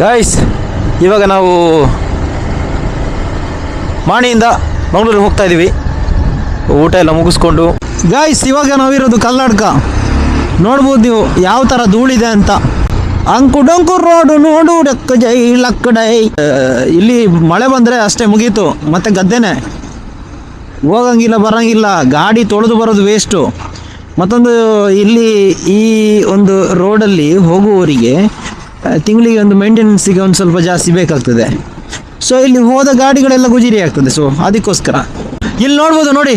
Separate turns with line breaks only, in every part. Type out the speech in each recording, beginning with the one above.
Guys ಇವಾಗ ನಾವು ಮಾಣಿಯಿಂದ ಮಂಗಳೂರಿಗೆ ಹೋಗ್ತಾ ಇದ್ದೀವಿ. ಊಟ ಎಲ್ಲ ಮುಗಿಸ್ಕೊಂಡು. ಗಾಯ್ಸ್ ಇವಾಗ ನಾವಿರೋದು ಕರ್ನಾಟಕ. ನೋಡ್ಬೋದು ನೀವು ಯಾವ ಥರ ಧೂಳಿದೆ ಅಂತ. ಅಂಕು ಡೊಂಕು ರೋಡು ನೋಡು ಡಕ್ಕ ಜೈ ಲಕ್ಕ ಡೈ ಇಲ್ಲಿ ಮಳೆ ಬಂದರೆ ಅಷ್ಟೇ ಮುಗೀತು. ಮತ್ತೆ ಗದ್ದೆನೆ. ಹೋಗಂಗಿಲ್ಲ, ಬರೋಂಗಿಲ್ಲ. ಗಾಡಿ ತೊಳೆದು ಬರೋದು ವೇಸ್ಟು ಮತ್ತೊಂದು ಇಲ್ಲಿ ಈ ಒಂದು ರೋಡಲ್ಲಿ ಹೋಗುವವರಿಗೆ ತಿಂಗಳಿಗೆ ಒಂದು ಮೇಂಟೆನೆನ್ಸಿಗೆ ಒಂದು ಸ್ವಲ್ಪ ಜಾಸ್ತಿ ಬೇಕಾಗ್ತದೆ. ಸೊ ಇಲ್ಲಿ ಹೋದ ಗಾಡಿಗಳೆಲ್ಲ ಗುಜಿರಿ ಆಗ್ತದೆ. ಸೊ ಅದಕ್ಕೋಸ್ಕರ. ಇಲ್ಲಿ ನೋಡ್ಬೋದು ನೋಡಿ.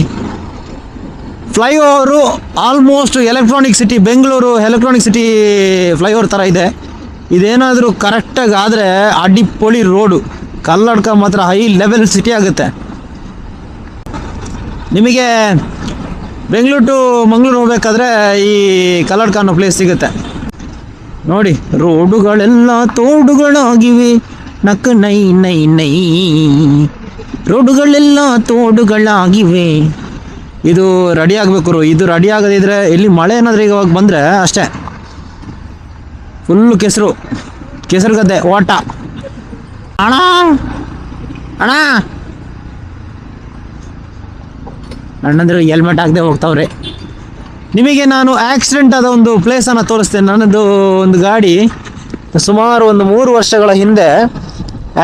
Flyover almost electronic city Bengaluru electronic city flyover ಥರ ಇದೆ. ಇದೇನಾದರೂ ಕರೆಕ್ಟಾಗಿ ಆದರೆ ಅಡಿಪೊಳಿ ರೋಡು ಕಲ್ಲಡ್ಕ ಮಾತ್ರ ಹೈ ಲೆವೆಲ್ ಸಿಟಿ ಆಗುತ್ತೆ. ನಿಮಗೆ ಬೆಂಗಳೂರು ಟು ಮಂಗಳೂರು ಹೋಗ್ಬೇಕಾದ್ರೆ ಈ ಕಲ್ಲಡ್ಕ ಅನ್ನೋ ಪ್ಲೇಸ್ ಸಿಗುತ್ತೆ. ನೋಡಿ, ರೋಡುಗಳೆಲ್ಲ ತೋಡುಗಳಾಗಿವೆ. ನಕ್ಕ ನೈ ನೈ ನೈ. ರೋಡುಗಳೆಲ್ಲ ತೋಡುಗಳಾಗಿವೆ. ಇದು ರೆಡಿ ಆಗಬೇಕು ಇದು ರೆಡಿ ಆಗದಿದ್ರೆ ಇಲ್ಲಿ ಮಳೆ ಏನಾದರೂ ಈಗ ಬಂದರೆ ಅಷ್ಟೇ. ಫುಲ್ಲು ಕೆಸರು. ಕೆಸರು ಗದ್ದೆ ಓಟ ಅಣ್ಣ ಅಣ್ಣ. ಅಣ್ಣಂದ್ರೆ ಹೆಲ್ಮೆಟ್ ಹಾಕದೆ ಹೋಗ್ತಾವ್ರೆ. ನಿಮಗೆ ನಾನು ಆಕ್ಸಿಡೆಂಟ್ ಆದ ಒಂದು ಪ್ಲೇಸನ್ನು ತೋರಿಸ್ತೇನೆ. ನನ್ನದು ಒಂದು ಗಾಡಿ ಸುಮಾರು ಒಂದು ಮೂರು ವರ್ಷಗಳ ಹಿಂದೆ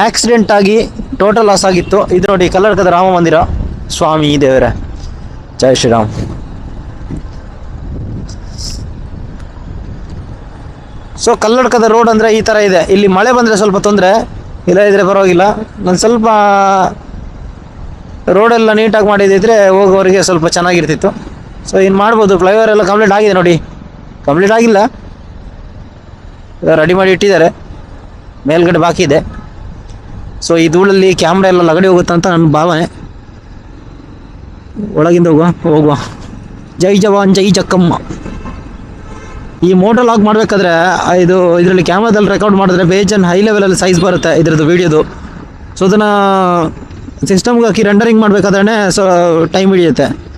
ಆಕ್ಸಿಡೆಂಟ್ ಆಗಿ ಟೋಟಲ್ ಲಾಸ್ ಆಗಿತ್ತು. ಇದು ನೋಡಿ ಕಲ್ಲಡ್ಕದ ರಾಮ ಮಂದಿರ. ಸ್ವಾಮಿ ದೇವರೇ. ಜೈ ಶ್ರೀರಾಮ್. ಸೊ ಕಲ್ಲಡ್ಕದ ರೋಡ್ ಅಂದರೆ ಈ ಥರ ಇದೆ. ಇಲ್ಲಿ ಮಳೆ ಬಂದರೆ ಸ್ವಲ್ಪ ತೊಂದರೆ. ಇಲ್ಲ ಇದ್ರೆ ಪರವಾಗಿಲ್ಲ. ನಾನು ಸ್ವಲ್ಪ ರೋಡೆಲ್ಲ ನೀಟಾಗಿ ಮಾಡಿದ್ದಿದ್ರೆ ಹೋಗೋವರಿಗೆ ಸ್ವಲ್ಪ ಚೆನ್ನಾಗಿರ್ತಿತ್ತು. ಸೊ ಇನ್ನು ಮಾಡ್ಬೋದು? ಫ್ಲೈಓವರ್ ಎಲ್ಲ ಕಂಪ್ಲೀಟ್ ಆಗಿದೆ ನೋಡಿ. ಕಂಪ್ಲೀಟ್ ಆಗಿಲ್ಲ. ರೆಡಿ ಮಾಡಿ ಇಟ್ಟಿದ್ದಾರೆ. ಮೇಲ್ಗಡೆ ಬಾಕಿ ಇದೆ. ಸೊ ಈ ಧೂಳಲ್ಲಿ ಕ್ಯಾಮ್ರಾ ಎಲ್ಲ ಲಗಡಿ ಹೋಗುತ್ತೆ ಅಂತ ನನ್ನ ಭಾವನೆ. ಒಳಗಿಂದ ಹೋಗುವ ಹೋಗುವ. ಜೈ ಜವಾನ್, ಜೈ ಜಕ್ಕಮ್ಮ. ಈ ಮೋಟರ್ ಲಾಗ್ ಮಾಡಬೇಕಾದ್ರೆ, ಇದು ಇದರಲ್ಲಿ ಕ್ಯಾಮ್ರಾದಲ್ಲಿ ರೆಕಾರ್ಡ್ ಮಾಡಿದ್ರೆ ಬೇಜನ್ ಹೈ ಲೆವೆಲಲ್ಲಿ ಸೈಜ್ ಬರುತ್ತೆ ಇದ್ರದ್ದು ವೀಡಿಯೋದು ಸೊ ಅದನ್ನು ಸಿಸ್ಟಮ್ಗೆ ಹಾಕಿ ರೆಂಡರಿಂಗ್ ಮಾಡಬೇಕಾದ್ರೆ ಸೊ ಟೈಮ್ ಹಿಡಿಯುತ್ತೆ.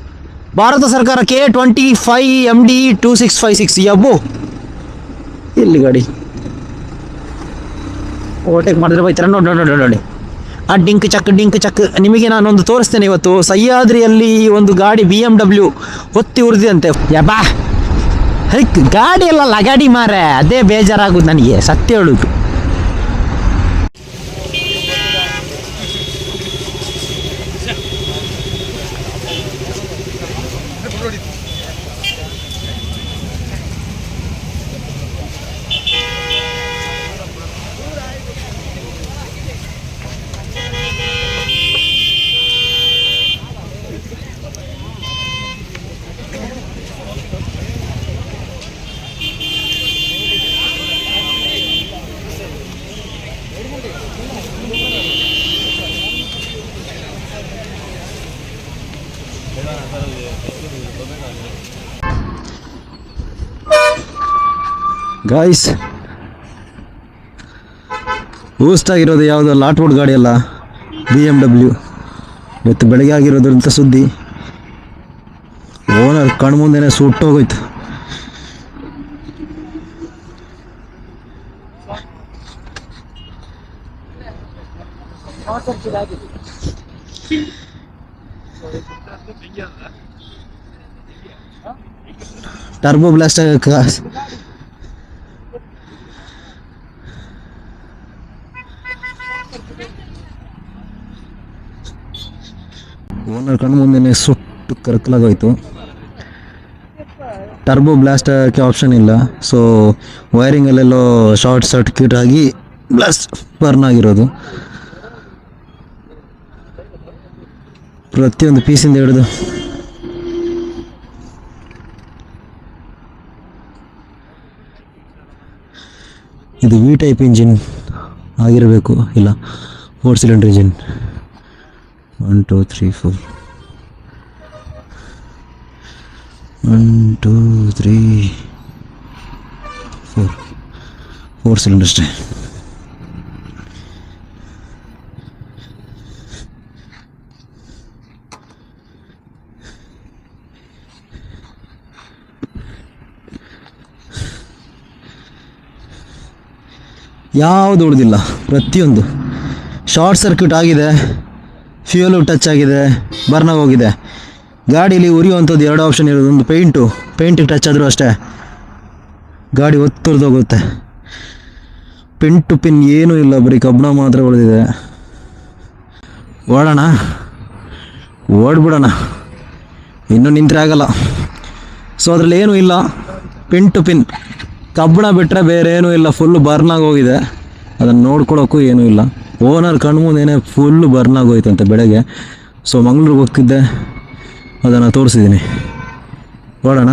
ಭಾರತ ಸರ್ಕಾರ K twenty five M D two six five six ಯಬ್ಬು. ಇಲ್ಲಿ ಗಾಡಿ. ಓವರ್ಟೇಕ್ ಮಾಡಿದ್ರೆ ಬೈತಾರೆ ನೋಡಿ ನೋಡಿ ನೋಡಿ ನೋಡಿ. ಆ ಡಿಂಕ್ ಚಕ್ ಡಿಂಕ್ ಚಕ್. ನಿಮಗೆ ನಾನೊಂದು ತೋರಿಸ್ತೇನೆ ಇವತ್ತು. ಸಹ್ಯಾದ್ರಿಯಲ್ಲಿ ಒಂದು ಗಾಡಿ ಬಿ ಎಂ ಡಬ್ಲ್ಯೂ ಒತ್ತಿ ಉರಿದಂತೆ ಯಬ್ಬಾ. ಹೈಕ್ ಗಾಡಿ ಎಲ್ಲ ಲಗಾಡಿ ಮಾರೆ ಅದೇ ಬೇಜಾರಾಗೋದು ನನಗೆ. ಸತ್ಯ ಹೇಳುದು. ಗಾಯ್ಸ್ ಆಗಿರೋದು ಯಾವುದು ಲಾಟ್ವುಡ್ ಗಾಡಿ ಅಲ್ಲ ಬಿ ಎಂ ಡಬ್ಲ್ಯೂ ಇವತ್ತು ಬೆಳಗ್ಗೆ ಆಗಿರೋದ್ರಂತ ಸುದ್ದಿ. ಓನರ್ ಕಣ್ಮುಂದೆನೆ ಸುಟ್ಟೋಗೋಯ್ತು. ಟರ್ಬೋ ಬ್ಲಾಸ್ಟ್ ಆಗಕ್ಕೆ ಓನರ್ ಕಣ್ಣು ಮುಂದೆ ಸುಟ್ಟು ಕರ್ಕಲಾಗೋಯ್ತು. ಟರ್ಬೋ ಬ್ಲಾಸ್ಟ್ ಹಾಕಿ ಆಪ್ಷನ್ ಇಲ್ಲ. ಸೊ ವೈರಿಂಗಲ್ಲೆಲ್ಲೋ ಶಾರ್ಟ್ ಸರ್ಕ್ಯೂಟ್ ಆಗಿ ಬ್ಲಾಸ್ಟ್ ಬರ್ನ್ ಆಗಿರೋದು. ಪ್ರತಿಯೊಂದು ಪೀಸಿಂದ ಹಿಡಿದು ಇದು ವಿ ಟೈಪ್ ಇಂಜಿನ್ ಆಗಿರಬೇಕು, ಇಲ್ಲ four cylinder engine one two three four one two three four four cylinder ಅಷ್ಟೇ ಯಾವುದು ಉಳಿದಿಲ್ಲ, ಪ್ರತಿಯೊಂದು. ಶಾರ್ಟ್ ಸರ್ಕ್ಯೂಟ್ ಆಗಿದೆ ಫ್ಯೂಯಲು ಟಚ್ ಆಗಿದೆ ಬರ್ನ ಹೋಗಿದೆ. ಗಾಡೀಲಿ ಉರಿಯುವಂಥದ್ದು ಎರಡು ಆಪ್ಷನ್ ಇರೋದು, ಒಂದು ಪೇಂಟು ಪೇಂಟಿಗೆ ಟಚ್ ಆದರೂ ಅಷ್ಟೇ. ಗಾಡಿ ಒತ್ತುರಿದೋಗುತ್ತೆ ಪಿನ್ ಟು ಪಿನ್ ಏನೂ ಇಲ್ಲ, ಬರೀ ಕಬ್ಬಣ ಮಾತ್ರ ಉಳಿದಿದೆ. ಓಡೋಣ. ಓಡ್ಬಿಡೋಣ. ಇನ್ನೂ ನಿಂತರೆ ಆಗಲ್ಲ. ಸೊ ಅದರಲ್ಲಿ ಏನೂ ಇಲ್ಲ. ಪಿನ್ ಟು ಪಿನ್ ಕಬ್ಬಣ ಬಿಟ್ಟರೆ ಬೇರೆ ಏನೂ ಇಲ್ಲ ಫುಲ್ಲು ಬರ್ನಾಗಿ ಹೋಗಿದೆ. ಅದನ್ನು ನೋಡ್ಕೊಳ್ಳೋಕ್ಕೂ ಏನೂ ಇಲ್ಲ. ಓನರ್ ಕಣ್ಮುಂದೇನೆ ಫುಲ್ಲು ಬರ್ನಾಗಿ ಹೋಯ್ತಂತೆ ಬೆಳಗ್ಗೆ. ಸೊ ಮಂಗ್ಳೂರಿಗೆ ಹೋಗ್ತಿದ್ದೆ. ಅದನ್ನು ತೋರಿಸಿದ್ದೀನಿ ಓಡೋಣ